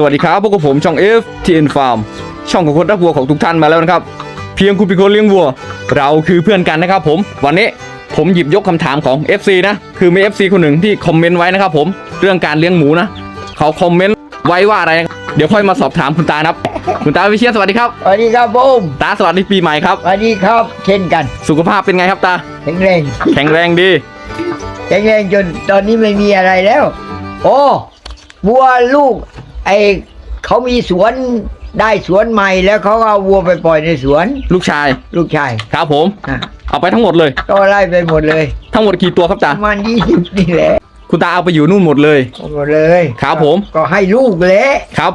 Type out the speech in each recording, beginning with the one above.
สวัสดีครับพวกบผมช่อง F TN Farm ช่องของคนรักวัวของทุกท่านมาแล้วนะครับ เพียงคุณเป็นคนเลี้ยงวัว เราคือเพื่อนกันนะครับผม วันนี้ผมหยิบยกคำถามของ FC นะ คือมี FC คนหนึ่งที่คอมเมนต์ไว้นะครับผม เรื่องการเลี้ยงหมูนะ เขาคอมเมนต์ไว้ว่าอะไรนะเดี๋ยวค่อยมาสอบถามคุณตานะครับ คุณตาวิเชียรสวัสดีครับ สวัสดีครับผมตาสวัสดีปีใหม่ครับ สวัสดีครับ เช่นกัน สุขภาพเป็นไงครับตา แข็งแรง แข็งแรงดี แข็งแรงจนตอนนี้ไม่มีอะไรแล้ว โอ้วัวลูก ไอเขามีสวนได้สวนใหม่แล้วเขาก็เอาวัวไปปล่อยในสวน ลูกชาย ลูกชายครับผม อะเอาไปทั้งหมดเลย ก็ไล่ไปหมดเลย ทั้งหมดกี่ตัวครับปตาระมาณยี่สิบนี่แหละคุณตาเอาไปอยู่นู่นหมดเลยหมดเลยครับผม ก็ให้ลูกแหละครับ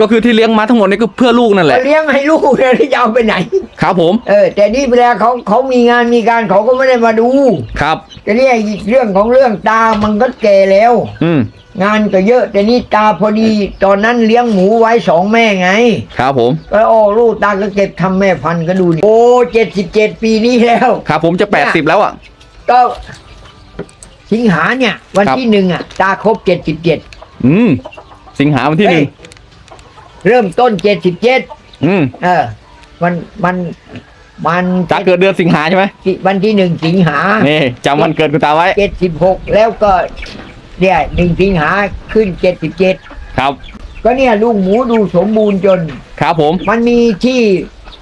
ก็คือที่เลี้ยงมาทั้งหมดนี่ก็เพื่อลูกนั่นแหก็ละ เลี้ยงให้ลูกเลยจะเอาไปไหน ครับผม เออ แต่นี่เวลาเขาเขามีงานมีการเขาก็ไม่ได้มาดู ครับแต่เนี่ยอีกเรื่องของเรื่องตามันก็แก่แล้ว อืม งานก็เยอะ แต่นี่ตาพอดี ตอนนั้นเลี้ยงหมูไว้สองแม่ไง ครับผมแล้วโอ้ลูกตาก็เก็บทำแม่พันธุ์ก็ดูนี่โอ้เจ็ดสิบเจ็ดปีนี้แล้ว ครับผมจะแปดสิบแล้วอะ ก็สิงหาเนี่ย วันครับ ที่หนึ่งอะ ตาครบเจ็ดสิบเจ็ดอืม สิงหาวันที่หนึ่งเริ่มต้นเจ็ดสิบเจ็ดอืมเออ มันมันมันตาเกิดเดือนสิงหาใช่ไหมวันที่หนึ่งสิงหานี่จำวันเกิดคุณตาไว้ เจ็ดสิบหกแล้วก็ เนี่ยหนึ่งสิงหาขึ้นเจ็ดสิบเจ็ดครับก็เนี่ยลูกหมูดูสมบูรณ์จน ครับผม มันมีที่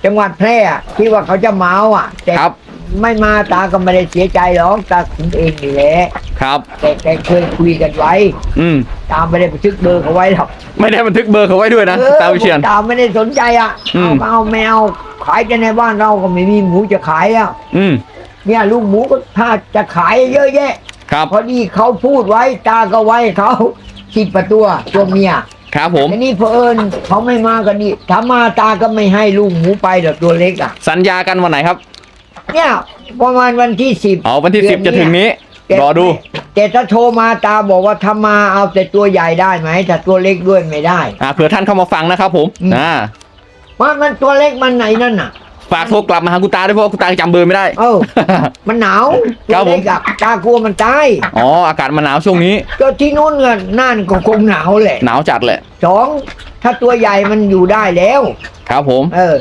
จังหวัดแพร่อะที่ว่าเขาจะเมาอะแต่ครับ ไม่มาตาก็ไม่ได้เสียใจหรอกตาคุมเองนี่แหละครับ แต่แต่เคยคุยกันไว้ อืม ตามไม่ได้ไปทึกเบอร์เขาไว้หรอกไม่ได้บันทึกเบอร์เขาไว้ด้วยนะออตาวิเชียนตามไม่ได้สนใจอะอืมเอาเอาแมวขายจะในบ้านเราก็ไม่มีหมูจะขายอะอืม เนี่ยลูกหมูก็ถ้าจะขายเยอะแยะ ครับพอดีเขาพูดไว้ตาก็ไว้เขาสิบประตัวตัวเมียครับผมทีนี้เพอเอิญเขาไม่มากันนี่ถ้ามาตาก็ไม่ให้ลูกหมูไปหรอกตัวเล็กอะ สัญญากันวันไหนครับ เนี่ยประมาณวันที่สิบอ๋อวันที่สิบจะถึงนี้รอดู แต่ถ้าโทรมาตาบอกว่าถ้ามาเอาแต่ตัวใหญ่ได้ไหมแต่ตัวเล็กด้วยไม่ได้ อ่าเผื่อท่านเข้ามาฟังนะครับผมอืมอ่าว่ามันตัวเล็กมันไหนนั่นน่ะ ฝากโทรกลับมาหาคุณตาด้วยเพราะว่าคุณตาจำเบอร์ไม่ได้ เออ มันหนาวครัตับวผมเล็กอะตากลัวมันตายอ๋ออากาศมันหนาวช่วงนี้ ก็ที่นู้นก็น่านก็คงหนาวแหละหนาวจัดแหละสองถ้าตัวใหญ่มันอยู่ได้แล้ว ครับผม เออ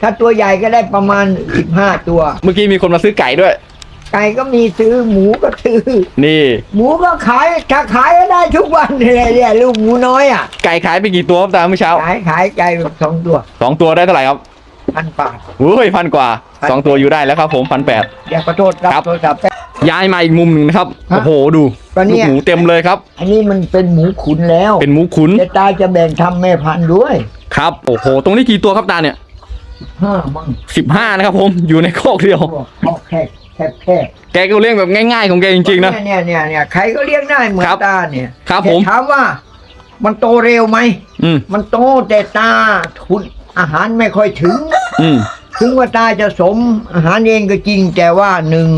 ถ้าตัวใหญ่ก็ได้ประมาณสิบห้าตัว เมื่อกี้มีคนมาซื้อไก่ด้วย ไก่ก็มีซื้อหมูก็ซื้อ นี่ หมูก็ขายถ้าขายก็ได้ทุกวันเลยเนี่ยลูกหมูน้อยอะไก่ขายไปกี่ตัวครับตาเมื่อเช้าขายขายไก่แบบสองตัวสองตัวได้เท่าไหร่ครับ พันบาท โอ้ยพันกว่าสองตัวอยู่ได้แล้วครับผมพันแปด อย่าขอโทษรับครับ โทรศัพท์ ย้ายมาอีกมุมหนึ่งนะครับ ฮะโอ้โหดูก็เนี่ลูกย หมูเต็มเลยครับ อันนี้มันเป็นหมูขุนแล้วเป็นหมูขุนแต่ตาจะแบ่งทำแม่พันธุ์ด้วยครับ โอ้โห ตรงนี้กี่ตัวครับตาเนี่ยห้ามั่งสิบห้านะครับผมอยู่ในคอกเดียว พอแค่แค่แค่แกก็เลี้ยงแบบง่ายๆของแกจริงๆนะเนี่ยเนี่ยเนี่ยใครก็เลี้ยงได้เหมือนครับตาเนี่ยครับแต่ผม ถามว่า มันโตเร็วไหม อืมมันโตแต่ตาทุนอาหารไม่ค่อยถึง อืมถึงว่าตาจะสมอาหารเองก็จริง แต่ว่าหนึ่ง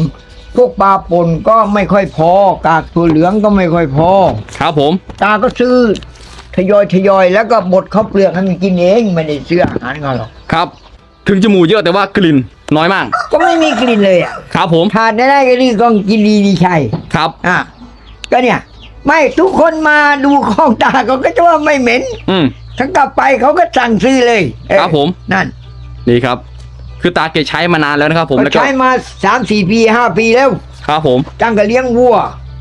พวกปลาป่นก็ไม่ค่อยพอ กากตัวเหลืองก็ไม่ค่อยพอ ครับผม ตาก็ซื้อทยอยทยอยแล้วก็บดข้าวเปลือกให้มันกินเองไม่ได้ซื้ออาหารเขาหรอกครับ ถึงจมูกเยอะแต่ว่ากลิ่นน้อยมาก ก็ไม่มีกลิ่นเลยอะครับผมทานได้ได้ก็นี่ก็กินดีดีชัยครับอะก็เนี่ย ไม่ทุกคนมาดูของตาเขาก็จะว่าไม่เหม็น อืมทั้งกลับไปเขาก็สั่งซื้อเลยเออครับผมนั่น นี่ครับ คือตาเกใช้มานานแล้วนะครับ ผมก็แล้วก็ใช้มาสามสี่ปีห้าปีแล้ว ครับผมตั้งแต่เลี้ยงวัว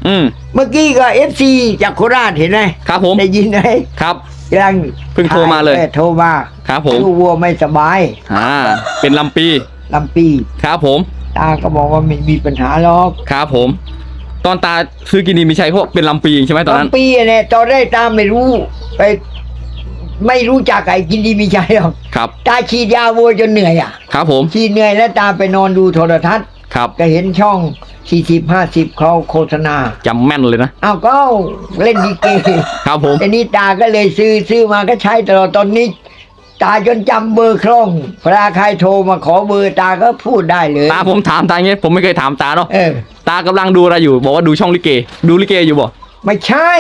อืมเมื่อกี้ก็เอฟซีจากโคราชเห็นไหมครับผมได้ยินไหมครับกำลังเพิ่งโทรมาเลยออโทรมาครับผมลูกวัวไม่สบายอ่าเป็นลำปีลำปีครับผม ตาก็บอกว่าไม่มีปัญหาหรอกครับผม ตอนตาซื้อกินดีมีชัยเขาบอกเป็นลำปีใช่ไหมตอนนั้นลำปีเนี่ยตอนแรกตาไม่รู้ไป ไม่รู้จักไอ้กินดีมีใจหรอกครับ ตาฉีดยาวัวจนเหนื่อยอะ ครับผม ฉีดเหนื่อยแล้วตาไปนอนดูโทรทัศน์ครับก็เห็นช่องสี่สิบห้าสิบเขาโฆษณาจำแม่นเลยนะอ้าวก็เอาเล่นดีเกครับผมอันนี้ตาก็เลยซื้อซื้อมาก็ใช้ตลอดตอนนี้ตาจนจำเบอร์คล่องเวลาใครโทรมาขอเบอร์ตาก็พูดได้เลย ตาผมถามตาอย่างเงี้ยผมไม่เคยถามตาเนาะเออตากำลังดูอะไรอยู่ บอกว่าดูช่องลิเก ดูลิเกอยู่บ่ ไม่ใช่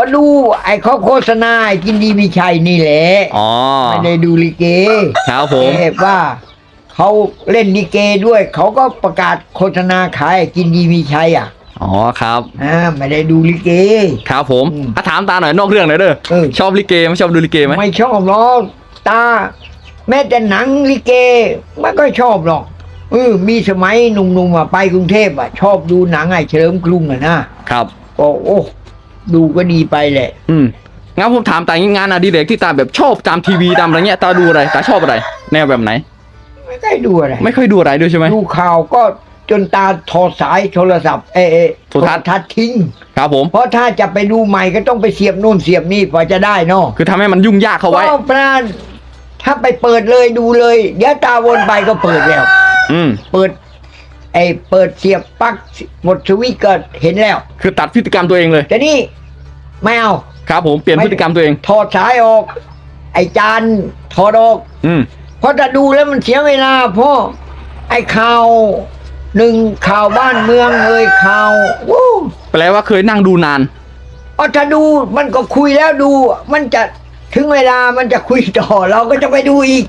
ก็ดูไอ้เขาโฆษณาไอ้กินดีมีชัยนี่แหละอ๋อไม่ได้ดูลิเกครับผมเอว่าเขาเล่นลิเกด้วย เขาก็ประกาศโฆษณาขายไอ้กินดีมีชัยอะอ๋อครับอ่าไม่ได้ดูลิเกครับผมอืมอะถามตาหน่อยนอกเรื่องหน่อยเด้อเออชอบลิเกไหมชอบดูลิเกไหมไม่ชอบหรอกตา แม้แต่หนังลิเกไม่ก็ชอบหรอกเออมีสมัยหนุ่มๆอะไปกรุงเทพอะชอบดูหนังไอ้เฉลิมกรุงอะนะครับก็โอ้ ดูก็ดีไปแหละ อืมงั้นผมถามตางี้งานอดิเรกที่ตาแบบชอบตามทีวีตามอะไรเงี้ยตาดูอะไรตาชอบอะไร แนวแบบไหน ไม่ได้ดูอะไรไม่ค่อยดูอะไรด้วยใช่ไหม ดูข่าวก็จนตาถอดสายโทรศัพท์เอเอโทรทัศน์ทัศน์ทิ้ง ครับผม เพราะถ้าจะไปดูใหม่ก็ต้องไปเสียบนู่นเสียบนี่พอจะได้เนาะคือทำให้มันยุ่งยากเข้าไว้ ก็ปราณถ้าไปเปิดเลยดูเลยเดี๋ยวตาวนไปก็เปิดแล้ว อืม เปิด ไอ้เปิดเสียบปลั๊กหมดสวิตช์ก็เห็นแล้ว คือตัดพฤติกรรมตัวเองเลย แต่นี่ไม่เอา ครับผมเปลี่ยนไม่พฤติกรรมตัวเอง ถอดสายออก ไอ้จานถอดออก อืมเพราะถ้าดูแล้วมันเสียเวลาเพราะไอ้ข่าวหนึ่งข่าวบ้านเมืองเอ่ยข่าววู้แปลว่าเคยนั่งดูนานเอาถ้าดูมันก็คุยแล้วดู มันจะ ถึงเวลามันจะคุยต่อเราก็จะไปดูอีก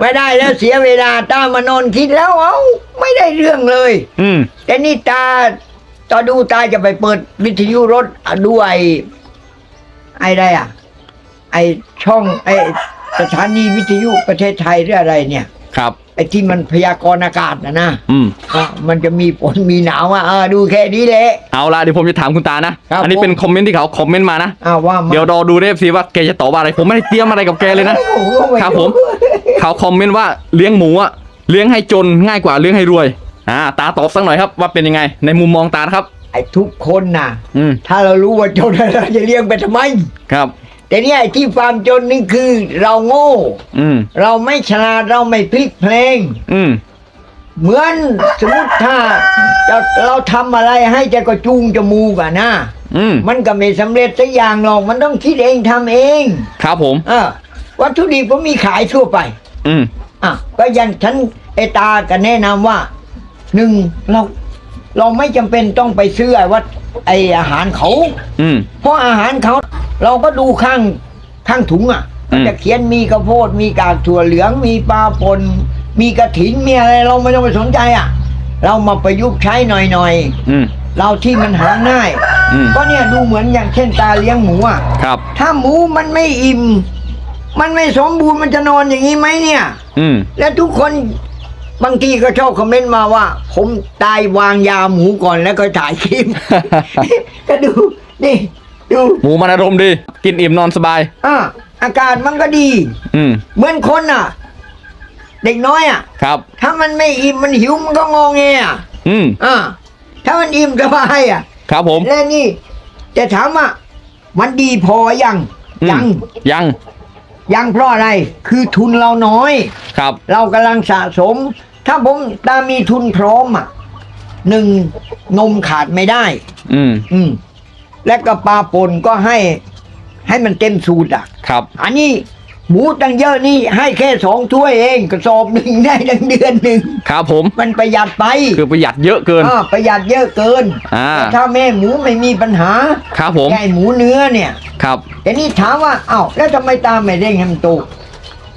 ไม่ได้แล้วเสียเวลาตามานอนคิดแล้วเอาไม่ได้เรื่องเลย อืมแต่นี่ตาตอนดูตาจะไปเปิดวิทยุรถอะดูไอ้ไอ้ได้อะ ไอ้ช่องไอ้สถานีวิทยุประเทศไทยหรืออะไรเนี่ย ครับ ไอ้ที่มันพยากรณ์อากาศนะนะอืม อะมันจะมีฝนมีหนาวอะเออดูแค่นี้แหละ เอาละเดี๋ยวผมจะถามคุณตานะ ครับ อันนี้ผมเป็นคอมเมนต์ที่เขาคอมเมนต์มานะ อ้าวว่ามาเดี๋ยวรอดูเอฟซีว่าแกจะตอบว่าอะไร ผมไม่ได้เตรียมอะไรกับแกเลยนะ โอ้โหไครับผม เขาคอมเมนต์ว่าเลี้ยงหมูอะเลี้ยงให้จนง่ายกว่าเลี้ยงให้รวย อ่า ตาตอบสักหน่อยครับว่าเป็นยังไง ในมุมมองตานะครับ ไอ้ทุกคนน่ะ อืม ถ้าเรารู้ว่าจนเราจะเลี้ยงไปทำไม ครับ แต่เนี่ยไอ้ที่ความจนนี่คือเราโง่ อืม เราไม่ฉลาดเราไม่พลิกเพลง อืม เหมือนสมมติถ้าเราเราทำอะไรให้แกก็จูงจมูกอะนะอืม มันก็ไม่สำเร็จสักอย่างหรอกมันต้องคิดเองทำเองครับผม เออวัตถุดิบก็มีขายทั่วไป อืม อะก็อย่างฉันไอตาก็แนะนำว่าหนึ่งเราเราไม่จำเป็นต้องไปซื้อไอ้วัด ไออาหารเขา อืม เพราะอาหารเขาเราก็ดูข้างข้างถุงอะอืมันมจะเขียนมีข้าวโพดมีกากถั่วเหลืองมีปลาปนมีกระถินมีอะไรเราไม่ต้องไปสนใจอะ เรามาประยุกต์ใช้หน่อยอืมๆเราที่มันหาง่ายอืม ก็เนี่ยดูเหมือนอย่างเช่นตาเลี้ยงหมูอะครับ ถ้าหมูมันไม่อิ่ม มันไม่สมบูรณ์มันจะนอนอย่างนี้ไหมเนี่ย อืม และทุกคน บางทีก็ชอบคอมเมนต์มาว่า ผมตายวางยาหมูก่อนแล้วก็ถ่ายคลิป ก็ดูนี่ดูหมูมันอารมณ์ดี กินอิ่มนอนสบาย อะอากาศมันก็ดี อืมเหมือนคนอะ เด็กน้อยอะ ครับ ถ้ามันไม่อิ่มมันหิวมันก็งอแงอะอืมอะถ้ามันอิ่มสบายอะ ครับผม และนี่ จะถามว่ามันดีพอยังอืมยัง ยังยังเพราะอะไรคือทุนเราน้อย ครับ เรากำลังสะสม ถ้าผมตามีทุนพร้อมอะหนึ่งนมขาดไม่ได้ อืม อืม และก็ปลาป่นก็ให้ ให้มันเต็มสูตรอะ ครับ อันนี้หมูตั้งเยอะนี่ให้แค่สองถ้วยเองกระสอบหนึ่งได้ตั้งเดือนหนึ่งครับผม มันประหยัดไปคือประหยัดเยอะเกิน อ่าประหยัดเยอะเกินอ่า แต่ถ้าแม่หมูไม่มีปัญหาครับผมแค่หมูเนื้อเนี่ย ครับแต่นี่ถามว่าเอ้าแล้วทำไมตาไม่เร่งให้มันโต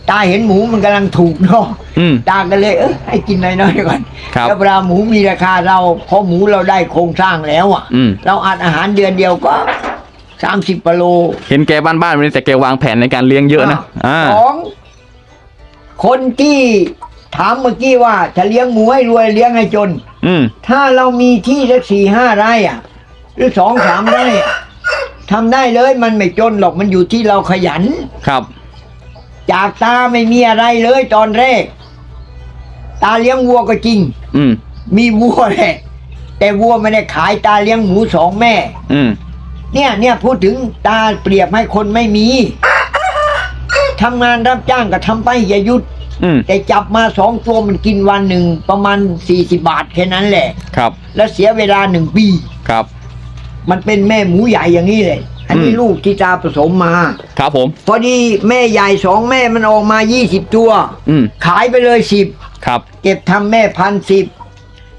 ตาเห็นหมูมันกำลังถูกเนาะอืม ตากันเลยเออให้กินน้อยๆก่อนครับแล้วเวลาหมูมีราคาเราพอหมูเราได้โครงสร้างแล้วอะ อืม เราอัดอาหารเดือนเดียวก็สามสิบกิโล เห็นแกบ้านๆวันนี้แต่แกวางแผนในการเลี้ยงเยอะนะอ่า สองคนที่ถามเมื่อกี้ว่าจะเลี้ยงหมูให้รวยเลี้ยงให้จน อืม ถ้าเรามีที่สักสี่ห้าไร่อะ หรือสองสามไร่อะ ทำได้เลยมันไม่จนหรอกมันอยู่ที่เราขยัน ครับ จากตาไม่มีอะไรเลยตอนแรก ตาเลี้ยงวัวก็จริง อืม มีวัวแหละแต่วัวไม่ได้ขายตาเลี้ยงหมูสองแม่ อืม เนี่ยเนี่ยพูดถึงตาเปรียบให้คนไม่มีทำงานรับจ้างก็ทำไปอย่าหยุด อืม แต่จับมาสองตัวมันกินวันหนึ่งประมาณสี่สิบาทแค่นั้นแหละ ครับ แล้วเสียเวลาหนึ่งปี ครับ มันเป็นแม่หมูใหญ่อย่างนี้เลย อันนี้อืม ลูกที่ตาผสมมา ครับผม พอดีแม่ใหญ่สองแม่มันออกมายี่สิบตัว อืมขายไปเลยสิบครับ เก็บทำแม่พันสิบ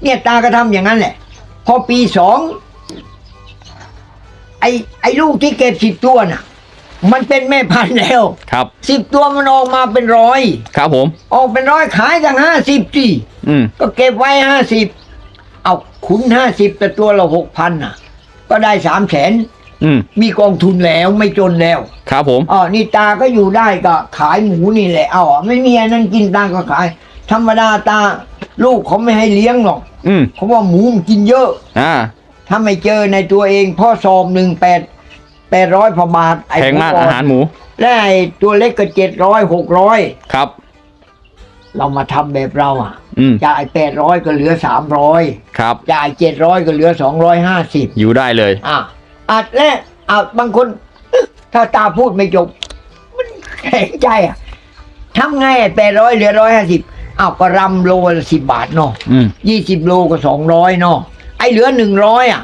เนี่ยตาก็ทำอย่างนั้นแหละ พอปีสองไอ้ไอ้ลูกที่เก็บสิบตัวน่ะ มันเป็นแม่พันธุ์แล้วครับ สิบตัวมันออกมาเป็นร้อย ครับผม ออกเป็นร้อยขายตั้งห้าสิบสิอืมก็เก็บไว้ห้าสิบเอาขุนห้าสิบแต่ตัวละหกพันอะ ก็ได้สามแสนอืมมีกองทุนแล้วไม่จนแล้วครับผม อ๋อนี่ตาก็อยู่ได้ก็ขายหมูนี่แหละอ๋อไม่มีอันนั้นกินตาก็ขาย ธรรมดาตาลูกเขาไม่ให้เลี้ยงหรอกอืมเขาว่าหมูมันกินเยอะ อ่า ถ้าไม่เจอในตัวเองพ่อซอมหนึ่งแปดแปดร้อยพอบาทไอ้แพงมากหัวอาหารหมู และไอ้ตัวเล็กก็เจ็ดร้อยหกร้อยครับ เรามาทำแบบเราอะ อืมจ่ายแปดร้อยก็เหลือสามร้อยครับ จ่ายเจ็ดร้อยก็เหลือสองร้อยห้าสิบอยู่ได้เลย อะอัดและอะบางคนเอ๊ะถ้าตาพูดไม่จบ มันแข็งใจอะทำไงแปดร้อยเหลือร้อยห้าสิบอ้าวก็รำโลละสิบบาทเนาะอืมยี่สิบโลก็สองร้อยเนาะไอ้เหลือหนึ่งร้อยอะ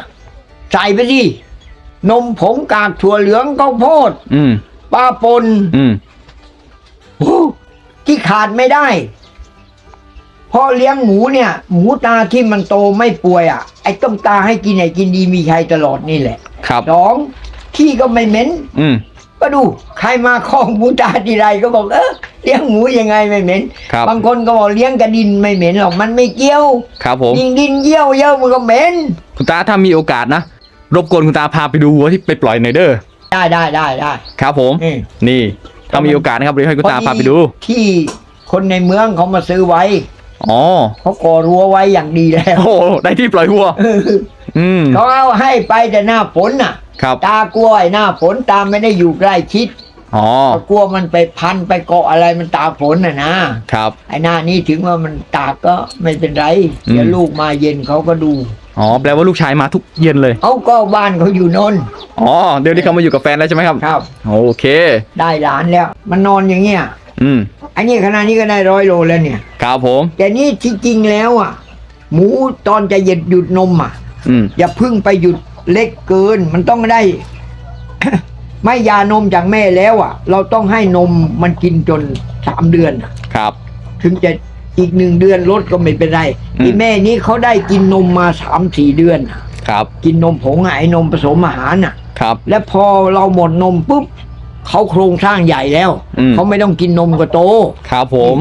ใส่ไปสินมผงกากถั่วเหลืองข้าวโพดอืมปลาปนอืมโอ้ที่ขาดไม่ได้ พอเลี้ยงหมูเนี่ย หมูตาที่มันโตไม่ป่วยอะ ไอ้ต้มตาให้กินไอ้กินดีมีชัยตลอดนี่แหละครับสองขี้ก็ไม่เหม็นอืม ก็ดูใครมาคลองหมูตาทีไรก็บอกเออเลี้ยงหมูยังไงไม่เหม็นครับ บางคนก็บอกเลี้ยงกระดินไม่เหม็นหรอกมันไม่เกี่ยวครับผม ยิงดินเยี่ยวเยี่ยวมันก็เหม็นคุณตาถ้ามีโอกาสนะ รบกวนคุณตาพาไปดูวัวที่ไปปล่อยหน่อยเด้อได้ได้ได้ได้ครับผม นี่ นี่ถ้ามีโอกาสนะครับเดี๋ยวให้คุณตาพาไปดู ที่คนในเมืองเขามาซื้อไว้ อ๋อเขาก่อรั้วไว้อย่างดีแล้ว โอ้โหได้ที่ปล่อยวัวเอออืมเขาเอาให้ไปแต่หน้าฝนน่ะ ครับ ตากลัวไอ้หน้าฝนตาไม่ได้อยู่ใกล้ชิดอ๋อกลัวมันไปพันไปเกาะอะไรมันตากฝนน่ะนะครับ ไอ้หน้านี้ถึงว่ามันตากก็ไม่เป็นไรอืมเดี๋ยวลูกมาเย็นเขาก็ดู อ๋อแปลว่าลูกชายมาทุกเย็นเลยเขาก็บ้านเขาอยู่นนท์อ๋อเดี๋ยวนี้เขามาอยู่กับแฟนแล้วใช่ไหมครับ ครับ โอเค ได้หลานแล้ว มันนอนอย่างเงี้ย อืม อันนี้ขนาดนี้ก็ได้ร้อยโลแล้วเนี่ย ครับผม แต่นี่ที่จริงแล้วอะ หมูตอนจะหยุดหยุดนมอะอืมอย่าเพึ่งไปหยุดเล็กเกิน มันต้องได้ ไม่ยานมจากแม่แล้วอะ เราต้องให้นมมันกินจนสามเดือนอะครับ ถึงจะอีกหนึ่งเดือนลดก็ไม่เป็นไรอืม ที่แม่นี้เขาได้กินนมมาสามสี่เดือนอะครับกินนมผงอะไอ้นมผสมอาหารน่ะ ครับ และพอเราหมดนมปุ๊บ เขาโครงสร้างใหญ่แล้ว อืม เขาไม่ต้องกินนมก็โตครับผม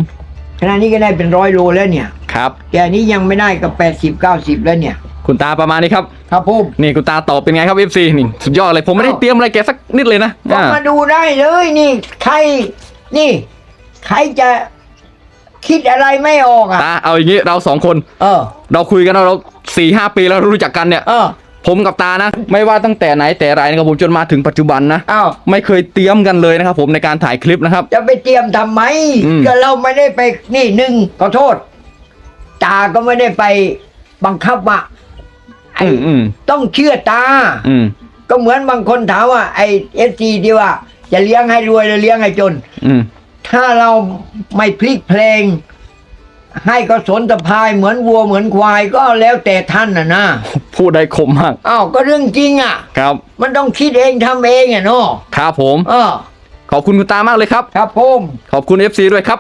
ขณะนี้ก็ได้เป็นร้อยโลแล้วเนี่ย ครับแต่อันนี้ยังไม่ได้ก็แปดสิบเก้าสิบแล้วเนี่ย คุณตาประมาณนี้ครับครับผมนี่คุณตาตอบเป็นไงครับ FC นี่สุดยอดเลยผมไม่ได้เอ้าเตรียมอะไรแกสักนิดเลยนะก็อ่ามาดูได้เลยนี่ ใคร นี่ ใครจะคิดอะไรไม่ออกอะ ตาเอาอย่างนี้เราสองคน เออ เราคุยกันเราสี่ห้าปีแล้วรู้จักกันเนี่ย เออ ผมกับตานะ ไม่ว่าตั้งแต่ไหนแต่ไรนะครับผมจนมาถึงปัจจุบันนะอ้าวไม่เคยเตรียมกันเลยนะครับผมในการถ่ายคลิปนะครับ จะไปเตรียมทำไมอืม ก็เราไม่ได้ไปนี่หนึ่งขอโทษตาก็ไม่ได้ไปบังคับว่าไอ้อืมอืมต้องเชื่อตา อืม ก็เหมือนบางคนถามว่าไอ้เอฟซีที่ว่า จะเลี้ยงให้รวยหรือเลี้ยงให้จน อืม ถ้าเราไม่พลิกเพลง ให้ก็สนสะพายเหมือนวัวเหมือนควายก็แล้วแต่ท่านนะนะพูดได้คมมากอ้าวก็เรื่องจริงอะ ครับ มันต้องคิดเองทำเองอะเนาะครับผม เออขอบคุณคุณตามากเลยครับ ครับผม ขอบคุณ FC ด้วยครับ